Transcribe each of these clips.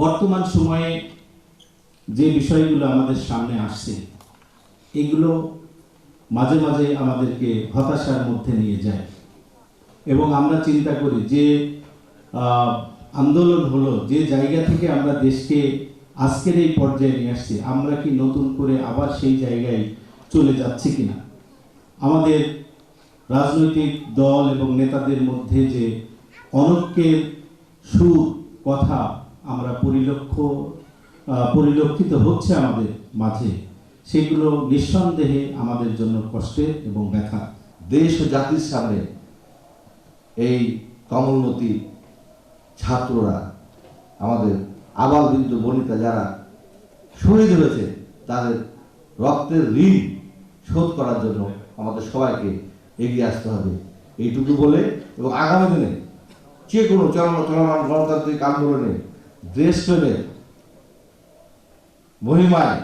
বর্তমান সময়ে যে বিষয়গুলো আমাদের সামনে আসছে, এগুলো মাঝে মাঝে আমাদেরকে হতাশার মধ্যে নিয়ে যায়। এবং আমরা চিন্তা করি যে আন্দোলন হলো, যে জায়গা থেকে আমরা দেশকে আজকের এই পর্যায়ে নিয়ে আসছি, আমরা কি নতুন করে আবার সেই জায়গায় চলে যাচ্ছি কিনা? আমাদের রাজনৈতিক দল এবং নেতাদের মধ্যে যে অনৈক্যের সুর, কথা আমরা পরিলক্ষ পরিলক্ষিত হচ্ছে আমাদের মাঝে। সেগুলো নিঃসন্দেহে আমাদের জন্য কষ্টের এবং ব্যথা। দেশ ও জাতির সামনে এই কমলমতি ছাত্ররা, আমাদের আবাল বিন্দু বনিতা যারা শহীদ হয়েছে তাদের রক্তের ঋণ শোধ করার জন্য আমাদের সবাইকে এগিয়ে আসতে হবে। এইটুকু বলে এবং আগামী দিনে যে কোনো চলমান চলমান গণতান্ত্রিক আন্দোলনে দেশপ্রেমের মহিমায়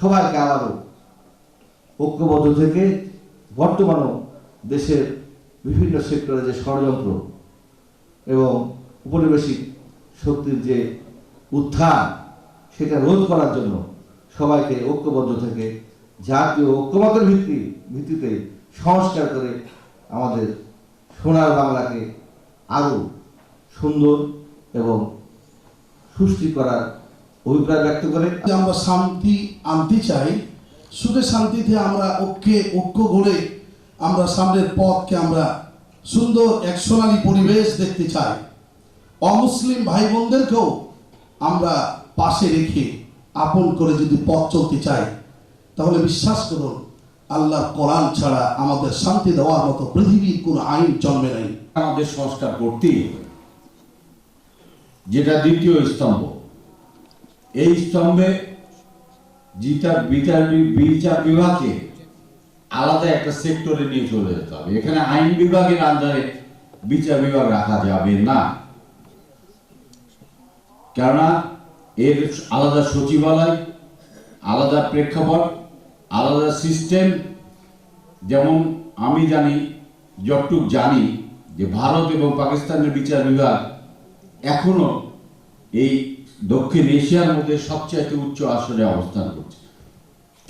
সবাইকে আবারও ঐক্যবদ্ধ থেকে বর্তমানও দেশের বিভিন্ন সেক্টরে যে ষড়যন্ত্র এবং উপনিবেশিক শক্তির যে উত্থান, সেটা রোধ করার জন্য সবাইকে ঐক্যবদ্ধ থেকে জাতীয় ঐক্যমতের ভিত্তি, ভিত্তিতে সংস্কার করে আমাদের সোনার বাংলাকে আরও সুন্দর এবং সুষ্টি করার অভিপ্রায় ব্যক্ত করে। আমরা শান্তি আনতে চাই সুখে শান্তিতে আমরা ঐক্যে ঐক্য গড়ে আমরা সামনের পথকে আমরা সুন্দর এক সোনালী পরিবেশ দেখতে চাই। অমুসলিম ভাই বোনদেরকেও আমরা পাশে রেখে আপন করে যদি পথ চলতে চাই তাহলে বিশ্বাস করুন আল্লাহর কোরআন ছাড়া আমাদের শান্তি দেওয়ার মতো পৃথিবীর কোনো আইন জন্মে নাই। আমাদের সংস্কার করতেই হবে। যেটা দ্বিতীয় স্তম্ভ। এই স্তম্ভে জিতার বিচার বিচার বিভাগকে আলাদা একটা সেক্টরে নিয়ে চলে যেতে হবে। এখানে আইন বিভাগের আন্ডারে বিচার বিভাগ রাখা যাবে না। কেননা এর আলাদা সচিবালয়, আলাদা প্রেক্ষাপট, আলাদা সিস্টেম যেমন আমি জানি, যতটুক জানি, যে ভারত এবং পাকিস্তানের বিচার বিভাগ এখনও এই দক্ষিণ এশিয়ার মধ্যে সবচাইতে উচ্চ আসনে অবস্থান করছে।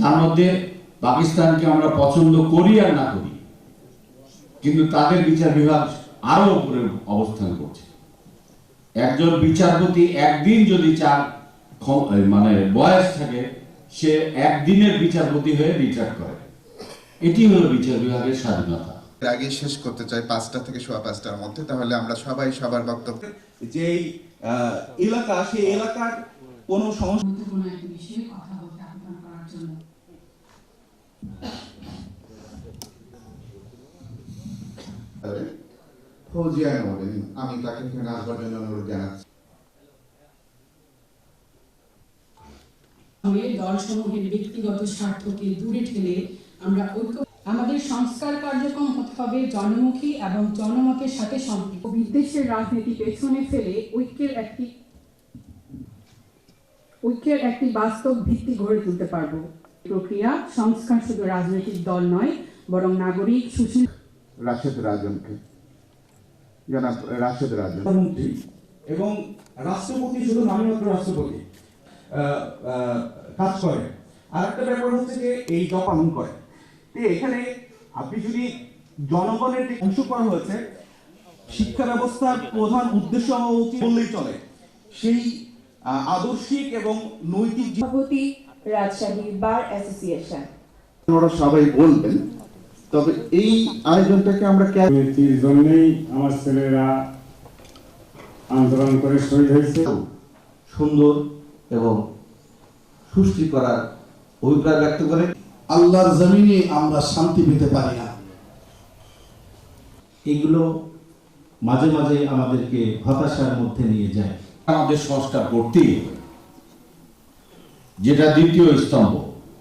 তার মধ্যে পাকিস্তানকে আমরা পছন্দ করি আর না করি, কিন্তু তাদের বিচার বিভাগ আরও উপরে অবস্থান করছে। একজন বিচারপতি একদিন যদি ক্ষম- মানে বয়স থাকে, সে একদিনের বিচারপতি হয়ে রিটায়ার করে। এটি হলো বিচার বিভাগের স্বাধীনতা। আগে শেষ করতে চাই পাঁচটা থেকে সোয়া পাঁচটার মধ্যে তাহলে আমরা সবাই সবার বক্তব্য যেই আহ, এলাকা সেই এলাকার কোনো সমস্যা একটি বিষয়ে কথা বলতে আহ্বান করার জন্য। ফৌজিয়া নবীন আমি তাকে এখানে আসবার জন্য অনুরোধ জানাচ্ছি। দলসমূহের ব্যক্তিগত স্বার্থকে দূরে ঠেলে আমরা ঐক্য আমাদের সংস্কার কার্যক্রম হতে হবে জনমুখী এবং জনমতের সাথে সম্পৃক্ত। বিদ্বেষের রাজনীতি পেছনে ফেলে ঐক্যের একটি ঐক্যের একটি বাস্তব ভিত্তি গড়ে তুলতে পারব। প্রক্রিয়া সংস্কার শুধু রাজনৈতিক দল নয় বরং নাগরিক সুশীল রাশেদ রাজনকে জনাব রাশেদ রাজন প্রধানমন্ত্রী এবং রাষ্ট্রপতি শুধু নামমাত্র রাষ্ট্রপতি কাজ করে। আর একটা ব্যাপার হচ্ছে যে এই জব পালন করে। এখানে আপনি যদি জনগণের যে অংশ করা হয়েছে শিক্ষা ব্যবস্থার প্রধান উদ্দেশ্য হওয়া উচিত বললেই চলে। সেই আদর্শিক এবং নৈতিক সভাপতি রাজশাহী বার অ্যাসোসিয়েশন। ওরা সবাই বলবেন তবে এই আয়োজনটাকে আমরা কে নীতির জন্যই আমার ছেলেরা আন্দোলন করে শহীদ হয়েছে। সুন্দর এবং সুষ্টি করার অভিপ্রায় ব্যক্ত করে আল্লাহর জমিনে আমরা শান্তি পেতে পারি না। এগুলো মাঝে মাঝে আমাদেরকে হতাশার মধ্যে নিয়ে যায়। আমাদের সংস্কার করতেই যেটা দ্বিতীয় স্তম্ভ।